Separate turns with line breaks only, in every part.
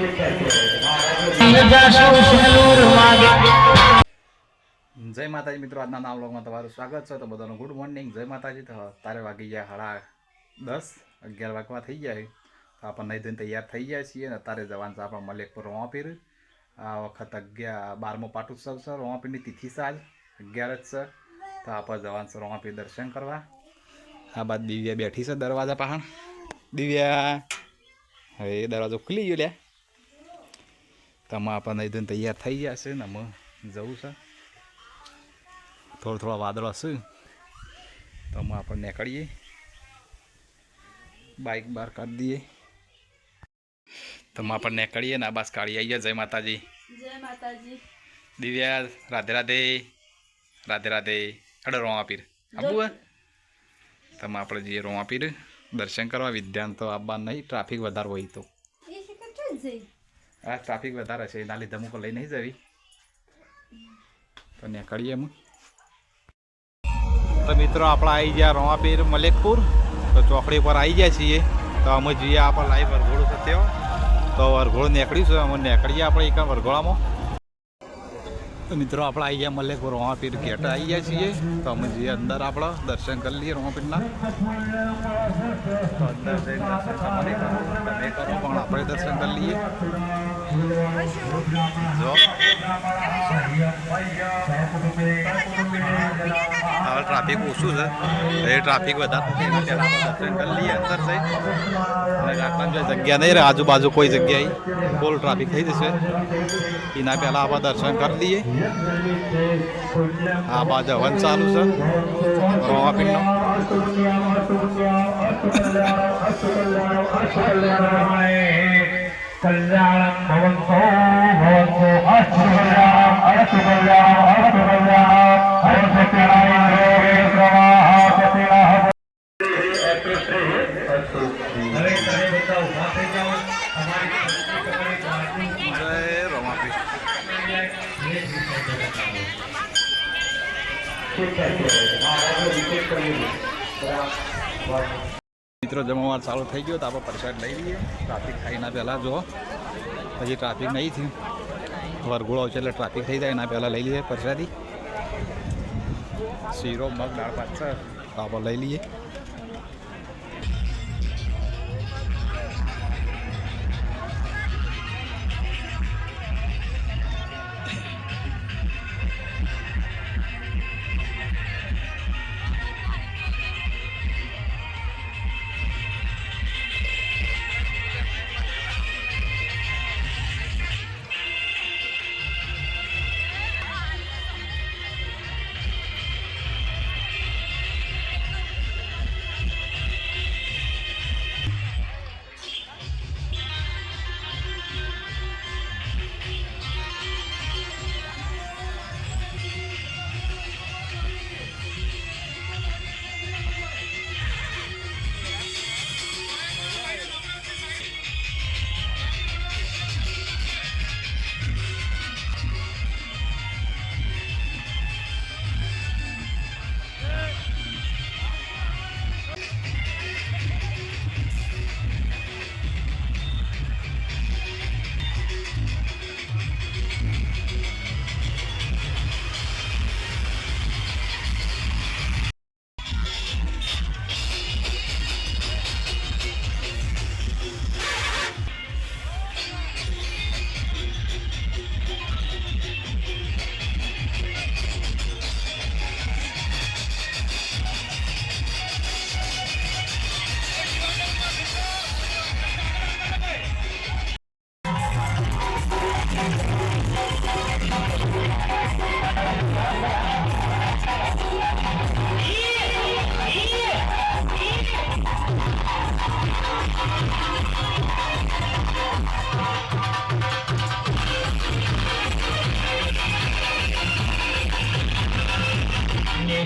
જય
માતાજી મિત્રો, આજના નામ વ્લોગમાં તમારું સ્વાગત છે. તો બધાનું ગુડ મોર્નિંગ જય માતાજી. તો તારે વાગી ગયા હળા દસ, અગિયાર વાગવા થઈ જાય તો આપણે નહીં ધોઈને તૈયાર થઈ જાય છીએ ને તારે જવાનું છે આપણે મલેકપુર રોમાપીર. આ વખત અગિયાર બારમો પાટોત્સવ છે, રોમાપીરની તિથિ સાજ અગિયાર જ છે. તો આપણે જવાનું છે રોમાપીર દર્શન કરવા. આ બાદ દિવ્યા બેઠી છે દરવાજા પહાણ. દિવ્યા, હવે એ દરવાજો ખુલી ગયો લ્યા. તમે આપણે નહીં તૈયાર થઈ ગયા છે ને અમે જવું છે. થોડા થોડા વાદળો હશે. તો અમે આપણે નીકળીએ. બાઇક બહાર કાઢી દઈએ. તો આપણને આપણે નીકળીએ ને આ બસ કાઢી આવીએ જય માતાજી.
જય માતાજી.
દિવ્યા રાધે રાધે. રાધે રાધે. અડે રોમાપીર આબુ તમે આપણે જઈએ રોમાપીર દર્શન કરવા. વિદ્યાન તો આવવા નહીં. ટ્રાફિક વધારે હોય તો. આ ટ્રાફિક વધારે છે એના લીધે અમુક લઈ નહીં જવી. તો નીકળીએ એમ. તો મિત્રો, આપણે આવી ગયા રોમાપીર મલેકપુર. તો ચોકડી પર આવી ગયા છીએ. તો અમે જઈએ આપણે લાઈવ વરઘોડું થયો તો વરઘોડું નીકળીશું અમે નીકળીએ આપણે એક વરઘોડામાં. મિત્રો આપણે આવી ગયા મલેકપુર રોમાપીર ગેટ આવી ગયા છીએ તો અમે જઈએ અંદર આપણે, દર્શન કરી લઈએ રોહાપીરના પણ આપણે દર્શન કરી લઈએ. જો.
હવે
ટ્રાફિક ઓછું છે. એ ટ્રાફિક વધારે અંદર આટલા જગ્યા નહીં રહે, આજુબાજુ કોઈ જગ્યાએ ફૂલ ટ્રાફિક થઈ જશે. એના પહેલાં આપણે દર્શન કરી લઈએ. આ બાજુ હવન ચાલુ છે. રોમાપીરનો
કલ્યાણ કલ્યાણમ
મિત્રો જમણવાર ચાલુ થઈ ગયો તો આપણે પ્રસાદ લઈ લઈએ. ટ્રાફિક ખાઈના પહેલાં જો. હજી ટ્રાફિક નહીં થયું. વરઘોડો છે એટલે ટ્રાફિક થઈ જાય એના પહેલાં લઈ લઈએ પ્રસાદી. શીરો, મગ, દાળ પાછળ તો આપણે લઈ લઈએ.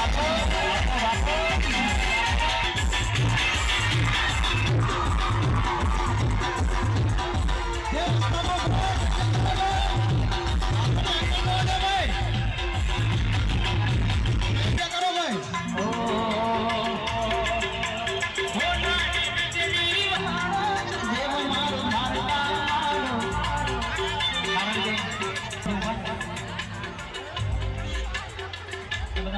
맞춰 맞춰 맞춰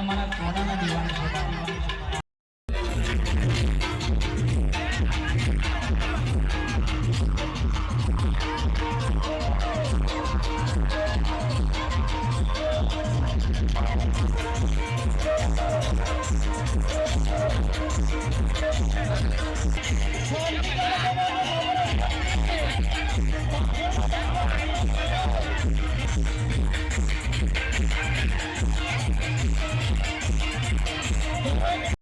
તમારા કોરાના દીવાના Thank you. ブルーハブルーハブルーハブルーハブルーハブルーハブルーハブルーハブルーハブルーハブルー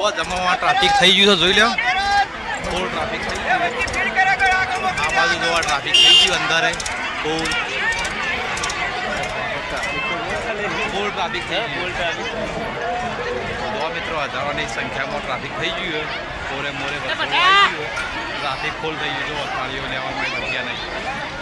તો જમવામાં ટ્રાફિક થઈ ગયું છે, જોઈ લો ફૂલ ટ્રાફિક થઈ ગયું આ બાજુ જોવા ટ્રાફિક થઈ ગયું અંદર બહુ. ફૂલ ટ્રાફિક થઈ મિત્રો, હજારોની સંખ્યામાં ટ્રાફિક થઈ ગયું મોરે મોરે ટ્રાફિક ફૂલ થઈ ગયું જો અથાળીઓ લેવા જગ્યા નહીં.